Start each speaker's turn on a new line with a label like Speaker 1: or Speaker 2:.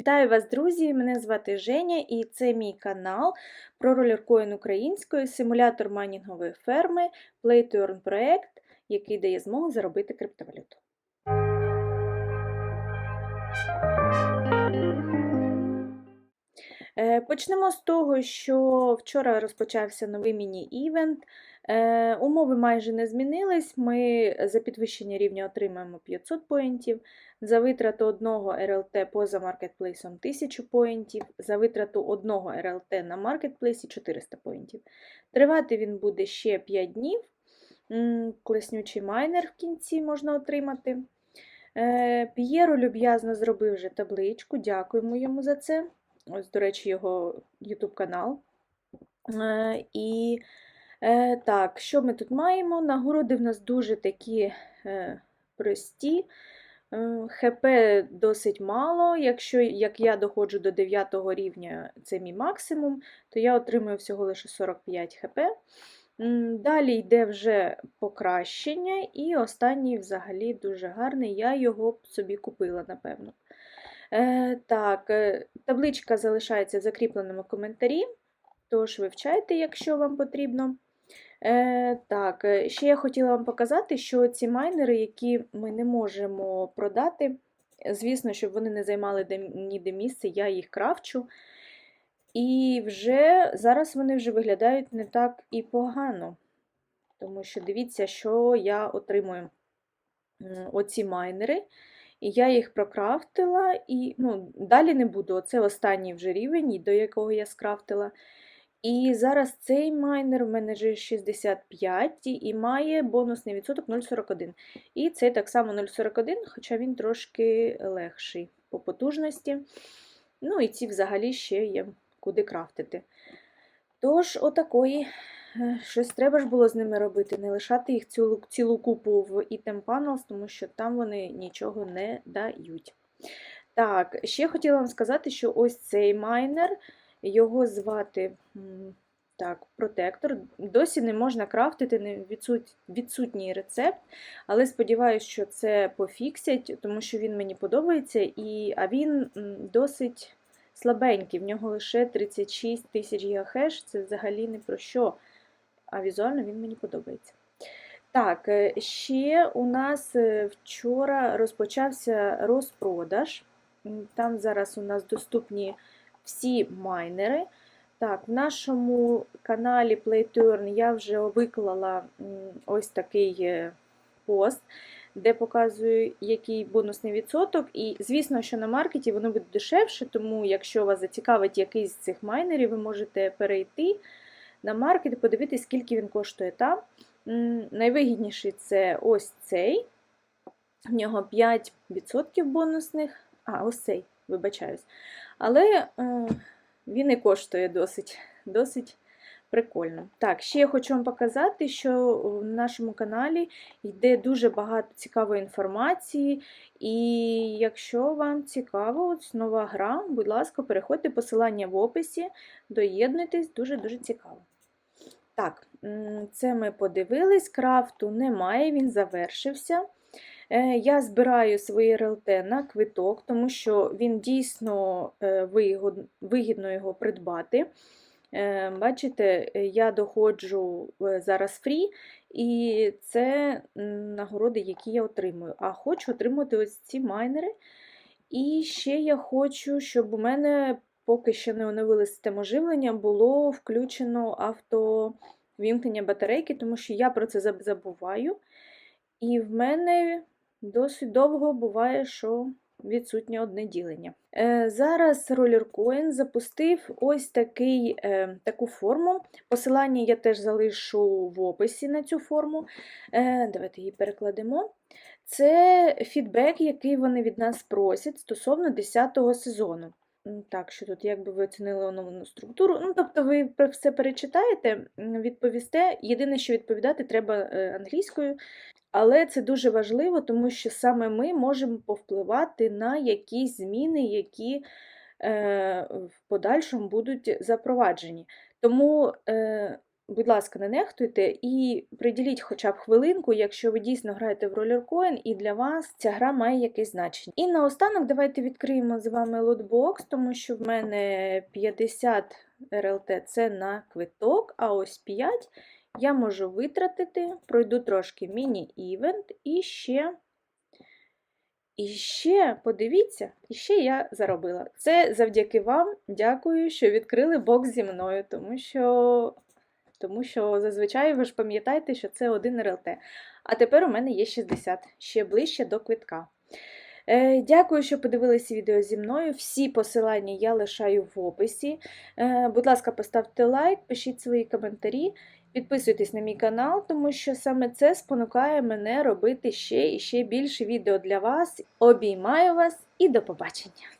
Speaker 1: Вітаю вас, друзі! Мене звати Женя, і це мій канал про ролеркоін українською, симулятор майнінгової ферми, Play to Earn проект, який дає змогу заробити криптовалюту. Е, Почнемо з того, що вчора розпочався новий міні-івент. Е, Умови майже не змінились. Ми за підвищення рівня отримаємо 500 поінтів, за витрату одного РЛТ поза маркетплейсом 1000 поінтів, за витрату одного РЛТ на маркетплейсі 400 поінтів. Тривати він буде ще 5 днів. М, Класнючий майнер в кінці можна отримати. Е, П'єро люб'язно зробив вже табличку, дякуємо йому за це. Ось, до речі, його YouTube канал. Е, І е, так, що ми тут маємо? Нагороди в нас дуже такі е, прості. ХП досить мало. Якщо як я доходжу до 9 рівня, це мій максимум, то я отримую всього лише 45 ХП. Далі йде вже покращення, і останній взагалі дуже гарний. Я його собі купила, напевно. Е, так, е, табличка залишається в закріпленому коментарі, тож вивчайте, якщо вам потрібно. Е, так, ще я хотіла вам показати, що ці майнери, які ми не можемо продати, звісно, щоб вони не займали де, ніде місце, я їх крафчу. І вже зараз вони вже виглядають не так і погано. Тому що дивіться, що я отримую оці майнери. І я їх прокрафтила, і ну, далі не буду. Оце останній вже рівень, до якого я скрафтила. І зараз цей майнер в мене вже 65 і має бонусний відсоток 0,41. І цей так само 0,41, хоча він трошки легший по потужності. Ну і ці взагалі ще є куди крафтити. Тож, отакої, е, щось треба ж було з ними робити, не лишати їх цілу, цілу купу в Item Panels, тому що там вони нічого не дають. Так, ще хотіла вам сказати, що ось цей майнер, його звати так, протектор. Досі не можна крафтити, не відсут, відсутній рецепт, але сподіваюся, що це пофіксять, тому що він мені подобається, і, а він досить слабенький, в нього лише 36 тисяч гігахеш, це взагалі не про що, а візуально він мені подобається. Так, е, ще у нас е, вчора розпочався розпродаж. Там зараз у нас доступні всі майнери. Так, в нашому каналі PlayTurn я вже виклала ось такий е, пост, де показую, який бонусний відсоток. І, звісно, що на маркеті воно буде дешевше, тому якщо вас зацікавить якийсь з цих майнерів, ви можете перейти на маркет і подивитись, скільки він коштує там. Найвигідніший це ось цей. В нього 5% бонусних. А, ось цей, вибачаюсь. Але е, він і коштує досить, досить прикольно. Так, ще я хочу вам показати, що в нашому каналі йде дуже багато цікавої інформації. І якщо вам цікаво, ось нова гра, будь ласка, переходьте посилання в описі, доєднуйтесь, дуже-дуже цікаво. Так, це ми подивились, крафту немає, він завершився. Е, Я збираю свої РЛТ на квиток, тому що він дійсно е, вигідно його придбати. Е, Бачите, е, я доходжу е, зараз фрі, і це нагороди, які я отримую. А хочу отримати ось ці майнери. І ще я хочу, щоб у мене, поки ще не оновили систему живлення, було включено автовімкнення батарейки, тому що я про це забуваю. І в мене досить довго буває, що відсутнє одне ділення. Е, зараз RollerCoin запустив ось такий, е, таку форму. Посилання я теж залишу в описі на цю форму. Е, давайте її перекладемо. Це фідбек, який вони від нас просять стосовно 10-го сезону. Так, що тут, як би ви оцінили оновлену структуру. Ну, тобто, ви все перечитаєте, відповісте. Єдине, що відповідати треба е, англійською. Але це дуже важливо, тому що саме ми можемо повпливати на якісь зміни, які е, в подальшому будуть запроваджені. Тому е, будь ласка, не нехтуйте і приділіть хоча б хвилинку, якщо ви дійсно граєте в ролеркоін, і для вас ця гра має якесь значення. І наостанок давайте відкриємо з вами лотбокс, тому що в мене 50 РЛТ це на квиток, а ось 5 я можу витратити, пройду трошки міні-івент і ще. І ще, подивіться, і ще я заробила. Це завдяки вам. Дякую, що відкрили бокс зі мною, тому що, тому що зазвичай ви ж пам'ятаєте, що це один РЛТ. А тепер у мене є 60, ще ближче до квитка. Е, Дякую, що подивилися відео зі мною. Всі посилання я лишаю в описі. Е, Будь ласка, поставте лайк, пишіть свої коментарі. Підписуйтесь на мій канал, тому що саме це спонукає мене робити ще і ще більше відео для вас. Обіймаю вас і до побачення!